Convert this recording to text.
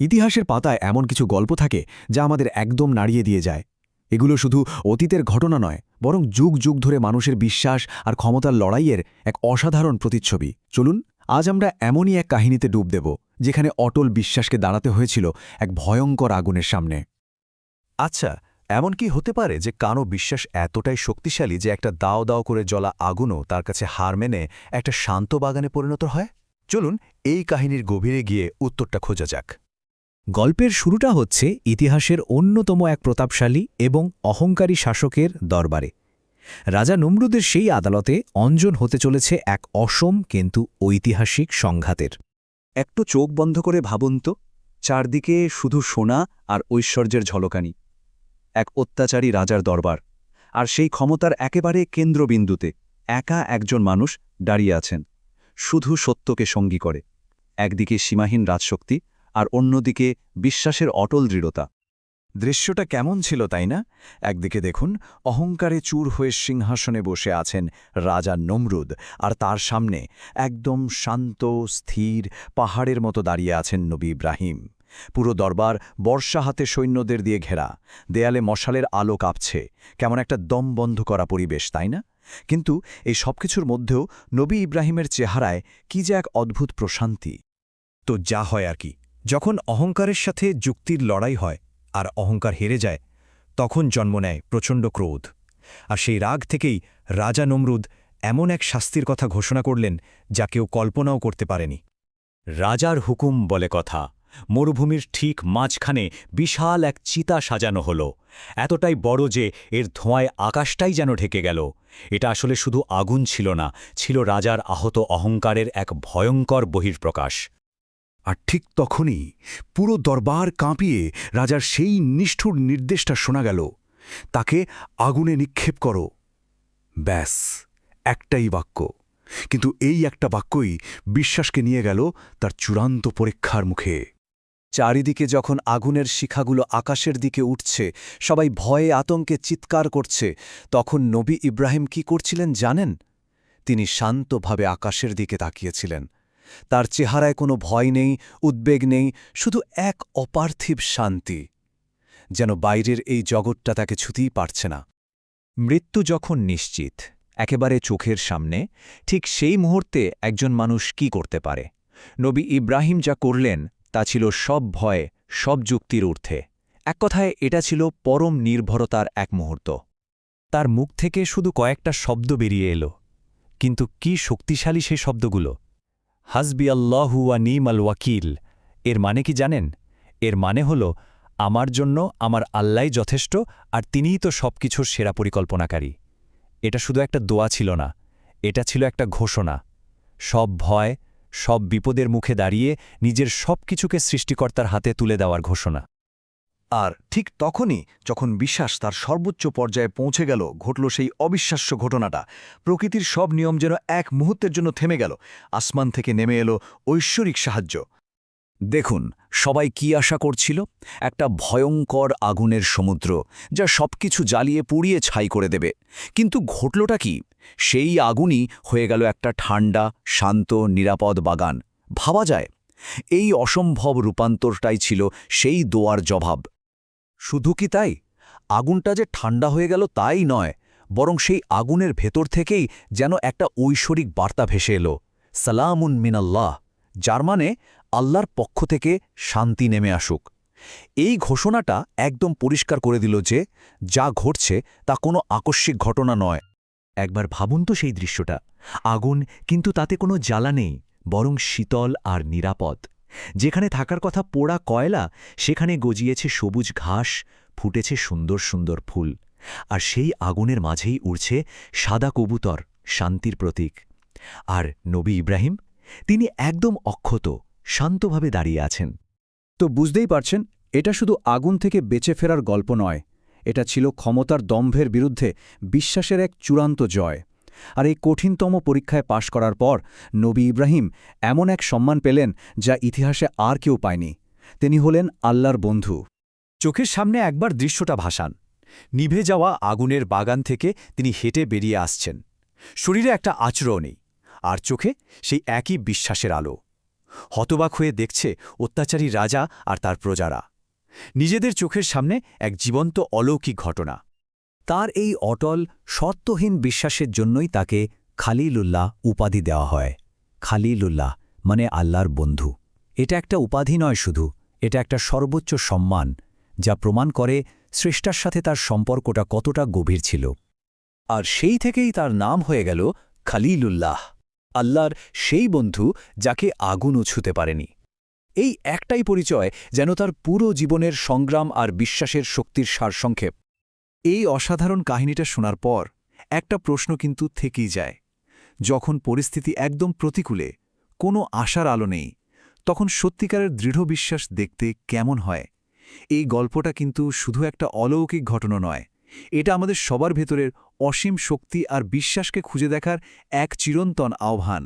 ইতিহাসের পাতায় এমন কিছু গল্প থাকে যা আমাদের একদম নাড়িয়ে দিয়ে যায়। এগুলো শুধু অতীতের ঘটনা নয়, বরং যুগ যুগ ধরে মানুষের বিশ্বাস আর ক্ষমতার লড়াইয়ের এক অসাধারণ প্রতিচ্ছবি। চলুন, আজ আমরা এমনই এক কাহিনীতে ডুব দেব, যেখানে অটল বিশ্বাসকে দাঁড়াতে হয়েছিল এক ভয়ঙ্কর আগুনের সামনে। আচ্ছা এমন কি হতে পারে যে কানো বিশ্বাস এতটাই শক্তিশালী যে একটা দাও দাও করে জ্বলা আগুনও তার কাছে হার মেনে একটা শান্ত বাগানে পরিণত হয়? চলুন, এই কাহিনীর গভীরে গিয়ে উত্তরটা খোঁজা যাক। গল্পের শুরুটা হচ্ছে ইতিহাসের অন্যতম এক প্রতাপশালী এবং অহংকারী শাসকের দরবারে। রাজা নমরুদের সেই আদালতে অঞ্জন হতে চলেছে এক অসম কিন্তু ঐতিহাসিক সংঘাতের। একটু চোখ বন্ধ করে ভাবুন তো, চারদিকে শুধু সোনা আর ঐশ্বর্যের ঝলকানি। এক অত্যাচারী রাজার দরবার, আর সেই ক্ষমতার একেবারে কেন্দ্রবিন্দুতে একা একজন মানুষ দাঁড়িয়ে আছেন, শুধু সত্যকে সঙ্গী করে। একদিকে সীমাহীন রাজশক্তি আর অন্যদিকে বিশ্বাসের অটল দৃঢ়তা। দৃশ্যটা কেমন ছিল তাই না? একদিকে দেখুন, অহংকারে চূর হয়ে সিংহাসনে বসে আছেন রাজা নমরুদ, আর তার সামনে একদম শান্ত, স্থির পাহাড়ের মতো দাঁড়িয়ে আছেন নবী ইব্রাহিম। পুরো দরবার বর্ষা হাতে সৈন্যদের দিয়ে ঘেরা, দেয়ালে মশালের আলো কাঁপছে, কেমন একটা দম বন্ধ করা পরিবেশ, তাই না? কিন্তু এই সবকিছুর মধ্যেও নবী ইব্রাহিমের চেহারায় কি যে এক অদ্ভুত প্রশান্তি। তো যা হয় আর কি। যখন অহংকারের সাথে যুক্তির লড়াই হয় আর অহংকার হেরে যায়, তখন জন্ম নেয় প্রচণ্ড ক্রোধ। আর সেই রাগ থেকেই রাজা নমরুদ এমন এক শাস্তির কথা ঘোষণা করলেন যা কেউ কল্পনাও করতে পারেনি। রাজার হুকুম বলে কথা, মরুভূমির ঠিক মাঝখানে বিশাল এক চিতা সাজানো হল। এতটাই বড় যে এর ধোঁয়ায় আকাশটাই যেন ঢেকে গেল। এটা আসলে শুধু আগুন ছিল না, ছিল রাজার আহত অহংকারের এক ভয়ঙ্কর বহির্প্রকাশ আর ঠিক তখনই পুরো দরবার কাঁপিয়ে রাজার সেই নিষ্ঠুর নির্দেশটা শোনা গেল। তাকে আগুনে নিক্ষেপ করো। ব্যাস, একটাই বাক্য। কিন্তু এই একটা বাক্যই বিশ্বাসকে নিয়ে গেল তার চূড়ান্ত পরীক্ষার মুখে। চারিদিকে যখন আগুনের শিখাগুলো আকাশের দিকে উঠছে, সবাই ভয়ে আতঙ্কে চিৎকার করছে, তখন নবী ইব্রাহিম কি করছিলেন জানেন? তিনি শান্তভাবে আকাশের দিকে তাকিয়েছিলেন। তার চেহারায় কোনো ভয় নেই, উদ্বেগ নেই, শুধু এক অপার্থিব শান্তি, যেন বাইরের এই জগৎটা তাকে ছুতেই পারছে না। মৃত্যু যখন নিশ্চিত, একেবারে চোখের সামনে, ঠিক সেই মুহূর্তে একজন মানুষ কি করতে পারে? নবী ইব্রাহিম যা করলেন, তা ছিল সব ভয়ে, সব যুক্তির ঊর্ধ্বে। এক কথায়, এটা ছিল পরম নির্ভরতার এক মুহূর্ত। তার মুখ থেকে শুধু কয়েকটা শব্দ বেরিয়ে এলো। কিন্তু কি শক্তিশালী সেই শব্দগুলো? হাসবি আল্লাহুয়া নিমাল ওয়াকিল। এর মানে কি জানেন? এর মানে হল, আমার জন্য আমার আল্লাই যথেষ্ট আর তিনিই তো সব কিছুর সেরা পরিকল্পনাকারী। এটা শুধু একটা দোয়া ছিল না, এটা ছিল একটা ঘোষণা। সব ভয়, সব বিপদের মুখে দাঁড়িয়ে নিজের সব কিছুকে সৃষ্টিকর্তার হাতে তুলে দেওয়ার ঘোষণা। আর ঠিক তখনই যখন বিশ্বাস তার সর্বোচ্চ পর্যায়ে পৌঁছে গেল, ঘটল সেই অবিশ্বাস্য ঘটনাটা। প্রকৃতির সব নিয়ম যেন এক মুহূর্তের জন্য থেমে গেল। আসমান থেকে নেমে এলো ঐশ্বরিক সাহায্য। দেখুন, সবাই কি আশা করছিল? একটা ভয়ঙ্কর আগুনের সমুদ্র, যা সবকিছু জ্বালিয়ে পুড়িয়ে ছাই করে দেবে। কিন্তু ঘটলটা কি? সেই আগুনই হয়ে গেল একটা ঠান্ডা শান্ত, নিরাপদ বাগান। ভাবা যায়, এই অসম্ভব রূপান্তরটাই ছিল সেই দোয়ার জবাব। শুধু কি তাই? আগুনটা যে ঠান্ডা হয়ে গেল তাই নয়, বরং সেই আগুনের ভেতর থেকেই যেন একটা ঐশ্বরিক বার্তা ভেসে এলো। সালামুন মিনাল্লাহ, যার মানে আল্লাহর পক্ষ থেকে শান্তি নেমে আসুক। এই ঘোষণাটা একদম পরিষ্কার করে দিল যে, যা ঘটছে তা কোনো আকস্মিক ঘটনা নয়। একবার ভাবুন তো সেই দৃশ্যটা। আগুন কিন্তু তাতে কোনো জ্বালা নেই, বরং শীতল আর নিরাপদ। যেখানে থাকার কথা পোড়া কয়লা, সেখানে গজিয়েছে সবুজ ঘাস, ফুটেছে সুন্দর সুন্দর ফুল। আর সেই আগুনের মাঝেই উড়ছে সাদা কবুতর, শান্তির প্রতীক। আর নবী ইব্রাহিম, তিনি একদম অক্ষত, শান্তভাবে দাঁড়িয়ে আছেন। তো বুঝতেই পারছেন, এটা শুধু আগুন থেকে বেঁচে ফেরার গল্প নয়, এটা ছিল ক্ষমতার দম্ভের বিরুদ্ধে বিশ্বাসের এক চূড়ান্ত জয়। আর এই কঠিনতম পরীক্ষায় পাশ করার পর নবী ইব্রাহিম এমন এক সম্মান পেলেন যা ইতিহাসে আর কেউ পায়নি। তিনি হলেন আল্লাহর বন্ধু। চোখের সামনে একবার দৃশ্যটা ভাসান। নিভে যাওয়া আগুনের বাগান থেকে তিনি হেঁটে বেরিয়ে আসছেন। শরীরে একটা আচরও নেই, আর চোখে সেই একই বিশ্বাসের আলো। হতবাক হয়ে দেখছে অত্যাচারী রাজা আর তার প্রজারা। নিজেদের চোখের সামনে এক জীবন্ত অলৌকিক ঘটনা। তার এই অটল, সত্যহীন বিশ্বাসের জন্যই তাকে খালিলুল্লাহ উপাধি দেওয়া হয়। খালিলুল্লাহ মানে আল্লাহর বন্ধু। এটা একটা উপাধি নয় শুধু, এটা একটা সর্বোচ্চ সম্মান, যা প্রমাণ করে স্রষ্টার সাথে তার সম্পর্কটা কতটা গভীর ছিল। আর সেই থেকেই তার নাম হয়ে গেল খালিলুল্লাহ, আল্লাহর সেই বন্ধু যাকে আগুনও ছুতে পারেনি। এই একটাই পরিচয় যেন তার পুরো জীবনের সংগ্রাম আর বিশ্বাসের শক্তির সারসংক্ষেপ। এই অসাধারণ কাহিনীটা শোনার পর একটা প্রশ্ন কিন্তু থেকেই যায়। যখন পরিস্থিতি একদম প্রতিকূলে, কোনো আশার আলো নেই, তখন সত্যিকারের দৃঢ় বিশ্বাস দেখতে কেমন হয়? এই গল্পটা কিন্তু শুধু একটা অলৌকিক ঘটনা নয়, এটা আমাদের সবার ভেতরের অসীম শক্তি আর বিশ্বাসকে খুঁজে দেখার এক চিরন্তন আহ্বান।